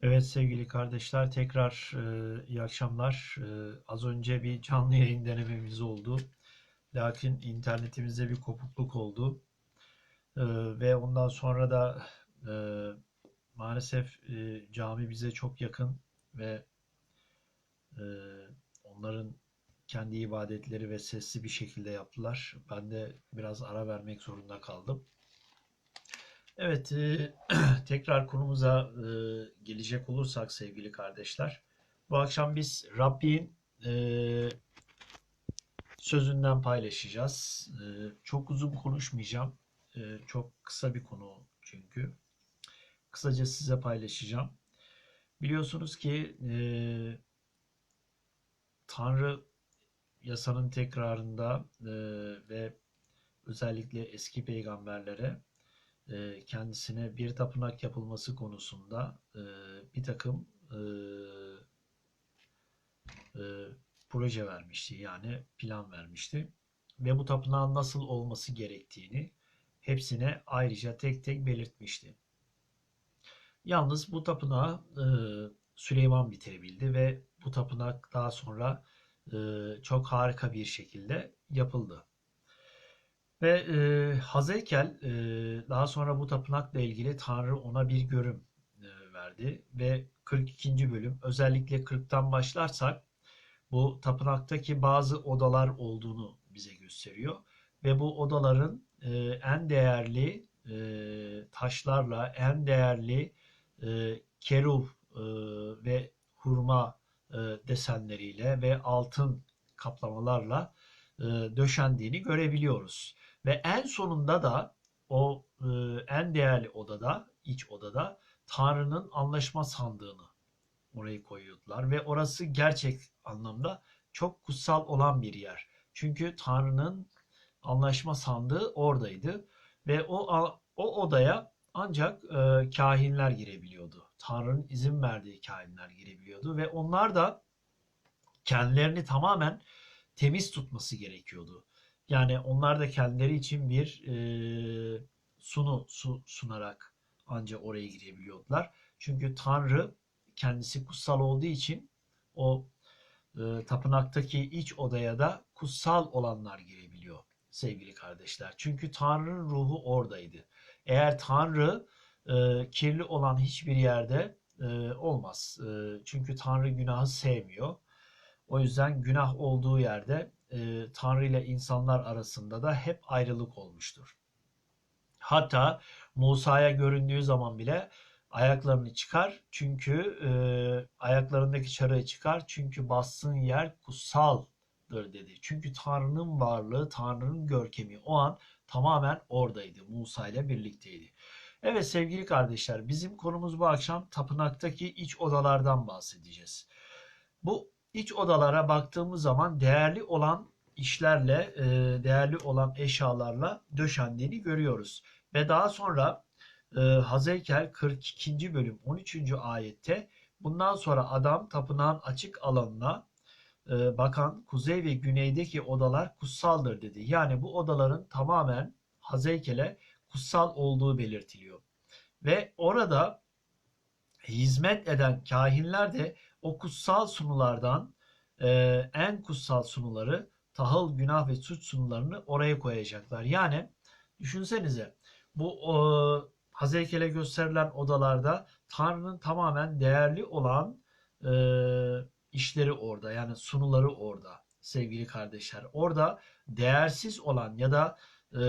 Evet sevgili kardeşler tekrar e, iyi akşamlar. E, az önce bir canlı yayın denememiz oldu. Lakin internetimizde bir kopukluk oldu. E, ve ondan sonra da e, maalesef e, cami bize çok yakın ve e, onların kendi ibadetleri ve sesli bir şekilde yaptılar. Ben de biraz ara vermek zorunda kaldım. Evet, e, tekrar konumuza e, gelecek olursak sevgili kardeşler, bu akşam biz Rabbin e, sözünden paylaşacağız. E, çok uzun konuşmayacağım, E, çok kısa bir konu çünkü. Kısaca size paylaşacağım. Biliyorsunuz ki e, Tanrı yasanın tekrarında e, ve özellikle eski peygamberlere e, kendisine bir tapınak yapılması konusunda e, bir takım e, e, proje vermişti. Yani plan vermişti. Ve bu tapınağın nasıl olması gerektiğini hepsine ayrıca tek tek belirtmişti. Yalnız bu tapınağı Süleyman bitirebildi ve bu tapınak daha sonra çok harika bir şekilde yapıldı. Ve e, Hazeykel e, daha sonra bu tapınakla ilgili Tanrı ona bir görüm e, verdi ve 42. bölüm özellikle 40'tan başlarsak bu tapınaktaki bazı odalar olduğunu bize gösteriyor ve bu odaların e, en değerli e, taşlarla en değerli e, keruv e, ve hurma e, desenleriyle ve altın kaplamalarla döşendiğini görebiliyoruz. Ve en sonunda da o e, en değerli odada, iç odada Tanrı'nın anlaşma sandığını orayı koyuyordular ve orası gerçek anlamda çok kutsal olan bir yer. Çünkü Tanrı'nın anlaşma sandığı oradaydı ve o o odaya ancak e, kahinler girebiliyordu. Tanrı'nın izin verdiği kahinler girebiliyordu ve onlar da kendilerini tamamen temiz tutması gerekiyordu. Yani onlar da kendileri için bir e, sunu su, sunarak ancak oraya girebiliyordular. Çünkü Tanrı kendisi kutsal olduğu için o e, tapınaktaki iç odaya da kutsal olanlar girebiliyor sevgili kardeşler. Çünkü Tanrı'nın ruhu oradaydı. Eğer Tanrı e, kirli olan hiçbir yerde e, olmaz. E, çünkü Tanrı günahı sevmiyor. O yüzden günah olduğu yerde e, Tanrı ile insanlar arasında da hep ayrılık olmuştur. Hatta Musa'ya göründüğü zaman bile ayaklarını çıkar çünkü e, ayaklarındaki çarığı çıkar çünkü bassın yer kutsaldır dedi. Çünkü Tanrı'nın varlığı, Tanrı'nın görkemi o an tamamen oradaydı. Musa ile birlikteydi. Evet sevgili kardeşler bizim konumuz bu akşam tapınaktaki iç odalardan bahsedeceğiz. Bu iç odalara baktığımız zaman değerli olan işlerle, e, değerli olan eşyalarla döşendiğini görüyoruz. Ve daha sonra e, Hazeykel 42. bölüm 13. ayette bundan sonra adam tapınağın açık alanına e, bakan kuzey ve güneydeki odalar kutsaldır dedi. Yani bu odaların tamamen Hazeykel'e kutsal olduğu belirtiliyor. Ve orada hizmet eden kahinler de o kutsal sunulardan e, en kutsal sunuları tahıl, günah ve suç sunularını oraya koyacaklar. Yani düşünsenize bu o, Hazeykel'e gösterilen odalarda Tanrı'nın tamamen değerli olan e, işleri orada. Yani sunuları orada sevgili kardeşler. Orada değersiz olan ya da e,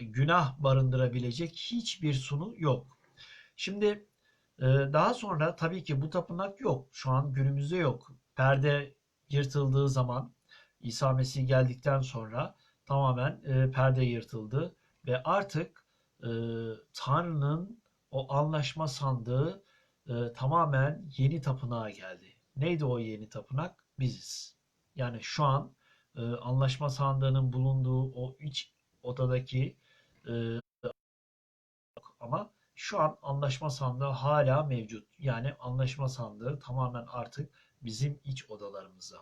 günah barındırabilecek hiçbir sunu yok. Şimdi e, daha sonra tabii ki bu tapınak yok. Şu an günümüzde yok. Perde yırtıldığı zaman İsa Mesih geldikten sonra tamamen e, perde yırtıldı ve artık e, Tanrı'nın o anlaşma sandığı e, tamamen yeni tapınağa geldi. Neydi o yeni tapınak? Biziz. Yani şu an anlaşma sandığının bulunduğu o iç odadaki ama şu an anlaşma sandığı hala mevcut. Yani anlaşma sandığı tamamen artık bizim iç odalarımızda.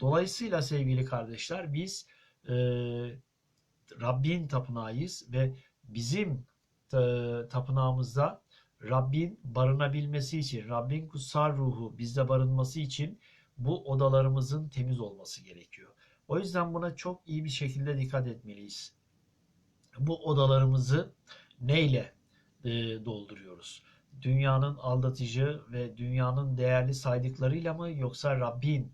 Dolayısıyla sevgili kardeşler biz e, Rabbin tapınağıyız ve bizim e, tapınağımızda Rabbin barınabilmesi için, Rabbin kutsal ruhu bizde barınması için bu odalarımızın temiz olması gerekiyor. O yüzden buna çok iyi bir şekilde dikkat etmeliyiz. Bu odalarımızı neyle e, dolduruyoruz? Dünyanın aldatıcı ve dünyanın değerli saydıklarıyla mı yoksa Rabbin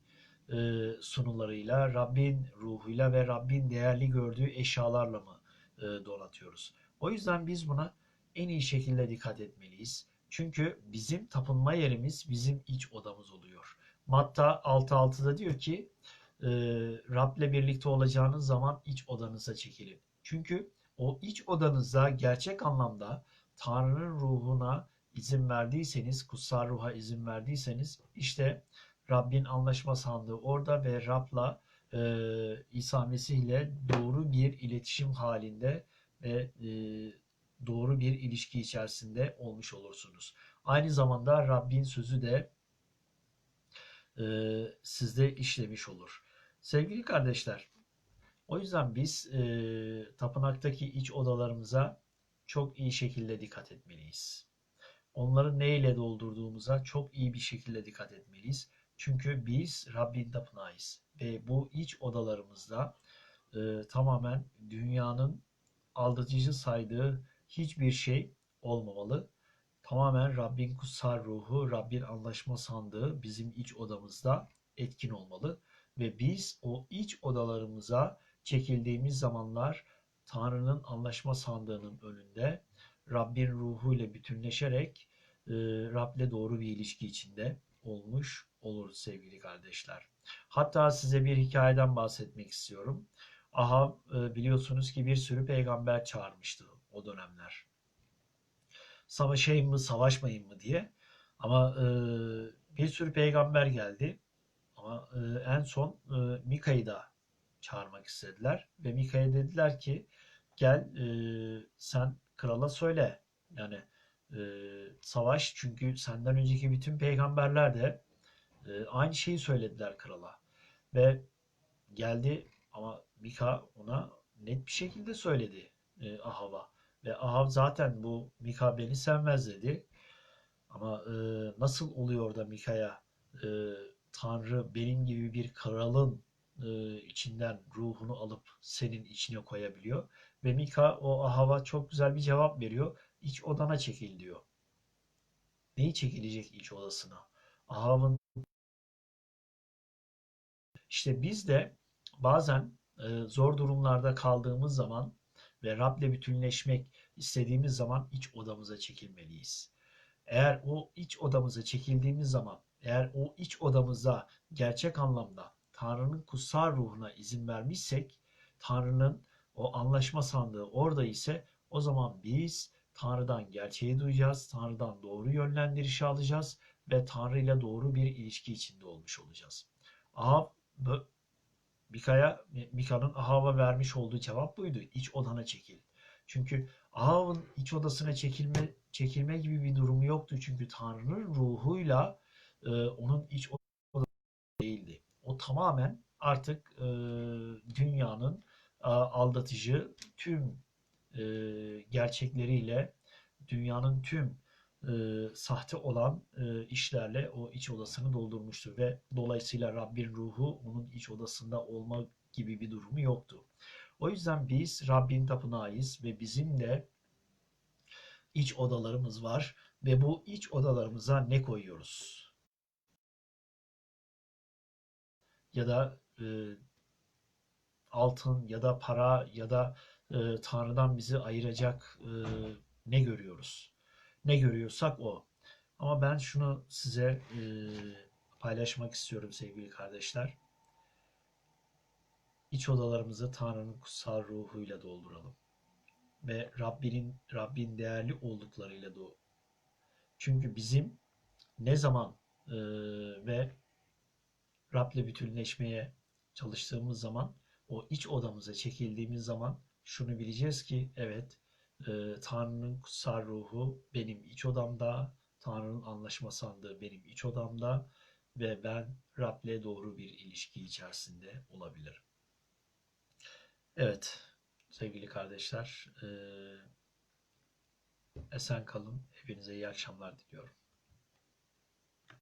e, sunularıyla, Rabbin ruhuyla ve Rabbin değerli gördüğü eşyalarla mı e, donatıyoruz? O yüzden biz buna en iyi şekilde dikkat etmeliyiz. Çünkü bizim tapınma yerimiz bizim iç odamız oluyor. Matta 6.6'da diyor ki e, Rab'le birlikte olacağınız zaman iç odanıza çekilin. Çünkü o iç odanızda gerçek anlamda Tanrı'nın ruhuna izin verdiyseniz, kutsal ruha izin verdiyseniz işte Rabbin anlaşma sandığı orada ve Rab'la e, İsa Mesih ile doğru bir iletişim halinde ve e, doğru bir ilişki içerisinde olmuş olursunuz. Aynı zamanda Rabbin sözü de e, sizde işlemiş olur. Sevgili kardeşler, o yüzden biz e, tapınaktaki iç odalarımıza çok iyi şekilde dikkat etmeliyiz. Onları neyle doldurduğumuza çok iyi bir şekilde dikkat etmeliyiz. Çünkü biz Rabbin tapınağıyız ve bu iç odalarımızda e, tamamen dünyanın aldatıcı saydığı hiçbir şey olmamalı. Tamamen Rabbin kutsal ruhu, Rabbin anlaşma sandığı bizim iç odamızda etkin olmalı. Ve biz o iç odalarımıza çekildiğimiz zamanlar Tanrı'nın anlaşma sandığının önünde Rabbin ruhu ile bütünleşerek e, Rab'le doğru bir ilişki içinde olmuş oluruz sevgili kardeşler. Hatta size bir hikayeden bahsetmek istiyorum. Aha e, biliyorsunuz ki bir sürü peygamber çağırmıştı o dönemler. Savaşayım mı, savaşmayayım mı diye. Ama e, bir sürü peygamber geldi. Ama e, en son e, Mika'yı da çağırmak istediler. Ve Mika'ya dediler ki gel e, sen krala söyle. Yani e, savaş çünkü senden önceki bütün peygamberler de e, aynı şeyi söylediler krala. Ve geldi ama Mika ona net bir şekilde söyledi e, Ahav'a. Ve Ahav zaten bu Mika beni sevmez dedi. Ama e, nasıl oluyor da Mika'ya e, Tanrı benim gibi bir kralın e, içinden ruhunu alıp senin içine koyabiliyor? Ve Mika o Ahav'a çok güzel bir cevap veriyor. İç odana çekil diyor. Neyi çekilecek iç odasına? Ahav'ın işte biz de bazen e, zor durumlarda kaldığımız zaman ve Rab'le bütünleşmek istediğimiz zaman iç odamıza çekilmeliyiz. Eğer o iç odamıza çekildiğimiz zaman, eğer o iç odamıza gerçek anlamda Tanrı'nın kutsal ruhuna izin vermişsek, Tanrı'nın o anlaşma sandığı orada ise o zaman biz Tanrı'dan gerçeği duyacağız, Tanrı'dan doğru yönlendiriş alacağız ve Tanrı ile doğru bir ilişki içinde olmuş olacağız. Ahab Mika'ya Mika'nın Ahav'a vermiş olduğu cevap buydu. İç odana çekil. Çünkü Ahav'ın iç odasına çekilme çekilme gibi bir durumu yoktu. Çünkü Tanrı'nın ruhuyla e, onun iç. O tamamen artık e, dünyanın e, aldatıcı tüm e, gerçekleriyle dünyanın tüm e, sahte olan e, işlerle o iç odasını doldurmuştur ve dolayısıyla Rabbin ruhu onun iç odasında olma gibi bir durumu yoktu. O yüzden biz Rabbin tapınağıyız ve bizim de iç odalarımız var ve bu iç odalarımıza ne koyuyoruz? Ya da e, altın ya da para ya da e, Tanrı'dan bizi ayıracak e, ne görüyoruz? Ne görüyorsak o. Ama ben şunu size e, paylaşmak istiyorum sevgili kardeşler. İç odalarımızı Tanrı'nın kutsal ruhuyla dolduralım. Ve Rabbinin Rabbin değerli olduklarıyla do. Çünkü bizim ne zaman e, ve Rab'le bütünleşmeye çalıştığımız zaman o iç odamıza çekildiğimiz zaman şunu bileceğiz ki evet e, Tanrı'nın kutsal ruhu benim iç odamda, Tanrı'nın anlaşma sandığı benim iç odamda ve ben Rab'le doğru bir ilişki içerisinde olabilirim. Evet sevgili kardeşler e, Esen kalın. Hepinize iyi akşamlar diliyorum.